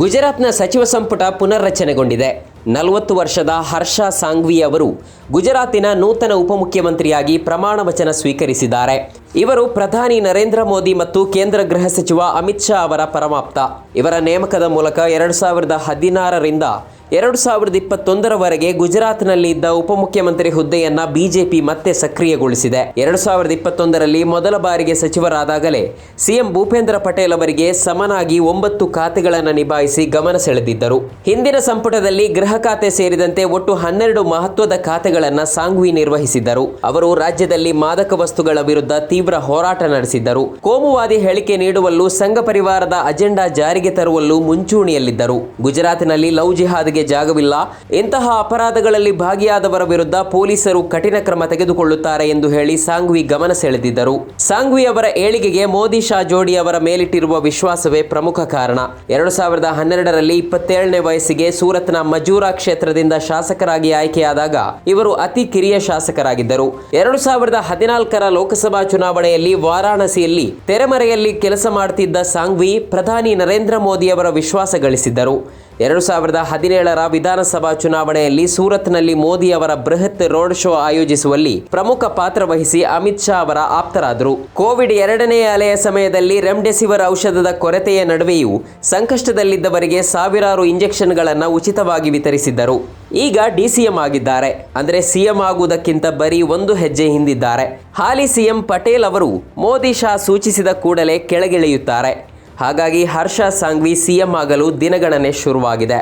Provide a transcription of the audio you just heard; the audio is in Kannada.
ಗುಜರಾತ್ನ ಸಚಿವ ಸಂಪುಟ ಪುನರ್ರಚನೆಗೊಂಡಿದೆ. ನಲವತ್ತು ವರ್ಷದ ಹರ್ಷ ಸಾಂಗ್ವಿ ಅವರು ಗುಜರಾತಿನ ನೂತನ ಉಪಮುಖ್ಯಮಂತ್ರಿಯಾಗಿ ಪ್ರಮಾಣ ವಚನ ಸ್ವೀಕರಿಸಿದ್ದಾರೆ. ಇವರು ಪ್ರಧಾನಿ ನರೇಂದ್ರ ಮೋದಿ ಮತ್ತು ಕೇಂದ್ರ ಗೃಹ ಸಚಿವ ಅಮಿತ್ ಶಾ ಅವರ ಪರಮಾಪ್ತ. ಇವರ ನೇಮಕದ ಮೂಲಕ ಎರಡು ಸಾವಿರದ ಹದಿನಾರರಿಂದ ಎರಡು ಸಾವಿರದ ಇಪ್ಪತ್ತೊಂದರವರೆಗೆ ಗುಜರಾತ್ನಲ್ಲಿ ಇದ್ದ ಉಪಮುಖ್ಯಮಂತ್ರಿ ಹುದ್ದೆಯನ್ನ ಬಿಜೆಪಿ ಮತ್ತೆ ಸಕ್ರಿಯಗೊಳಿಸಿದೆ. ಎರಡು ಸಾವಿರದ ಇಪ್ಪತ್ತೊಂದರಲ್ಲಿ ಮೊದಲ ಬಾರಿಗೆ ಸಚಿವರಾದಾಗಲೇ ಸಿಎಂ ಭೂಪೇಂದ್ರ ಪಟೇಲ್ ಅವರಿಗೆ ಸಮನಾಗಿ ಒಂಬತ್ತು ಖಾತೆಗಳನ್ನು ನಿಭಾಯಿಸಿ ಗಮನ ಸೆಳೆದಿದ್ದರು. ಹಿಂದಿನ ಸಂಪುಟದಲ್ಲಿ ಗೃಹ ಖಾತೆ ಸೇರಿದಂತೆ ಒಟ್ಟು ಹನ್ನೆರಡು ಮಹತ್ವದ ಖಾತೆಗಳನ್ನು ಸಾಂಗ್ವಿ ನಿರ್ವಹಿಸಿದ್ದರು. ಅವರು ರಾಜ್ಯದಲ್ಲಿ ಮಾದಕ ವಸ್ತುಗಳ ವಿರುದ್ಧ ತೀವ್ರ ಹೋರಾಟ ನಡೆಸಿದ್ದರು. ಕೋಮುವಾದಿ ಹೇಳಿಕೆ ನೀಡುವಲ್ಲೂ ಸಂಘ ಪರಿವಾರದ ಅಜೆಂಡಾ ಜಾರಿಗೆ ತರುವಲ್ಲೂ ಮುಂಚೂಣಿಯಲ್ಲಿದ್ದರು. ಗುಜರಾತ್ನಲ್ಲಿ ಲವ್ ಜಿಹಾದ್ಗೆ ಜಾಗವಿಲ್ಲ. ಇಂತಹ ಅಪರಾಧಗಳಲ್ಲಿ ಭಾಗಿಯಾದವರ ವಿರುದ್ಧ ಪೊಲೀಸರು ಕಠಿಣ ಕ್ರಮ ತೆಗೆದುಕೊಳ್ಳುತ್ತಾರೆ ಎಂದು ಹೇಳಿ ಸಾಂಗ್ವಿ ಗಮನ ಸೆಳೆದಿದ್ದರು. ಸಾಂಗ್ವಿ ಅವರ ಏಳಿಗೆಗೆ ಮೋದಿ ಶಾ ಜೋಡಿ ಅವರ ಮೇಲಿಟ್ಟಿರುವ ವಿಶ್ವಾಸವೇ ಪ್ರಮುಖ ಕಾರಣ. ಎರಡು ಸಾವಿರದ ಹನ್ನೆರಡರಲ್ಲಿ ಇಪ್ಪತ್ತೇಳನೇ ವಯಸ್ಸಿಗೆ ಸೂರತ್ನ ಮಜೂರಾ ಕ್ಷೇತ್ರದಿಂದ ಶಾಸಕರಾಗಿ ಆಯ್ಕೆಯಾದಾಗ ಇವರು ಅತಿ ಕಿರಿಯ ಶಾಸಕರಾಗಿದ್ದರು. ಎರಡು ಸಾವಿರದ ಹದಿನಾಲ್ಕರ ಲೋಕಸಭಾ ಚುನಾವಣೆಯಲ್ಲಿ ವಾರಾಣಸಿಯಲ್ಲಿ ತೆರೆಮರೆಯಲ್ಲಿ ಕೆಲಸ ಮಾಡುತ್ತಿದ್ದ ಸಾಂಗ್ವಿ ಪ್ರಧಾನಿ ನರೇಂದ್ರ ಮೋದಿ ಅವರ ವಿಶ್ವಾಸ ಗಳಿಸಿದ್ದರು. ಎರಡು ಸಾವಿರದ ಹದಿನೇಳರ ವಿಧಾನಸಭಾ ಚುನಾವಣೆಯಲ್ಲಿ ಸೂರತ್ನಲ್ಲಿ ಮೋದಿ ಅವರ ಬೃಹತ್ ರೋಡ್ ಶೋ ಆಯೋಜಿಸುವಲ್ಲಿ ಪ್ರಮುಖ ಪಾತ್ರ ವಹಿಸಿ ಅಮಿತ್ ಶಾ ಅವರ ಆಪ್ತರಾದರು. ಕೋವಿಡ್ ಎರಡನೇ ಅಲೆಯ ಸಮಯದಲ್ಲಿ ರೆಮ್ಡೆಸಿವಿರ್ ಔಷಧದ ಕೊರತೆಯ ನಡುವೆಯೂ ಸಂಕಷ್ಟದಲ್ಲಿದ್ದವರಿಗೆ ಸಾವಿರಾರು ಇಂಜೆಕ್ಷನ್ಗಳನ್ನು ಉಚಿತವಾಗಿ ವಿತರಿಸಿದ್ದರು. ಈಗ ಡಿಸಿಎಂ ಆಗಿದ್ದಾರೆ. ಅಂದರೆ ಸಿಎಂ ಆಗುವುದಕ್ಕಿಂತ ಬರೀ ಒಂದು ಹೆಜ್ಜೆ ಹಿಂದಿದ್ದಾರೆ. ಹಾಲಿ ಸಿಎಂ ಪಟೇಲ್ ಅವರು ಮೋದಿ ಶಾ ಸೂಚಿಸಿದ ಕೂಡಲೇ ಕೆಳಗಿಳಿಯುತ್ತಾರೆ. ಹಾಗಾಗಿ ಹರ್ಷ ಸಾಂಗ್ವಿ ಸಿಎಂ ಆಗಲು ದಿನಗಣನೆ ಶುರುವಾಗಿದೆ.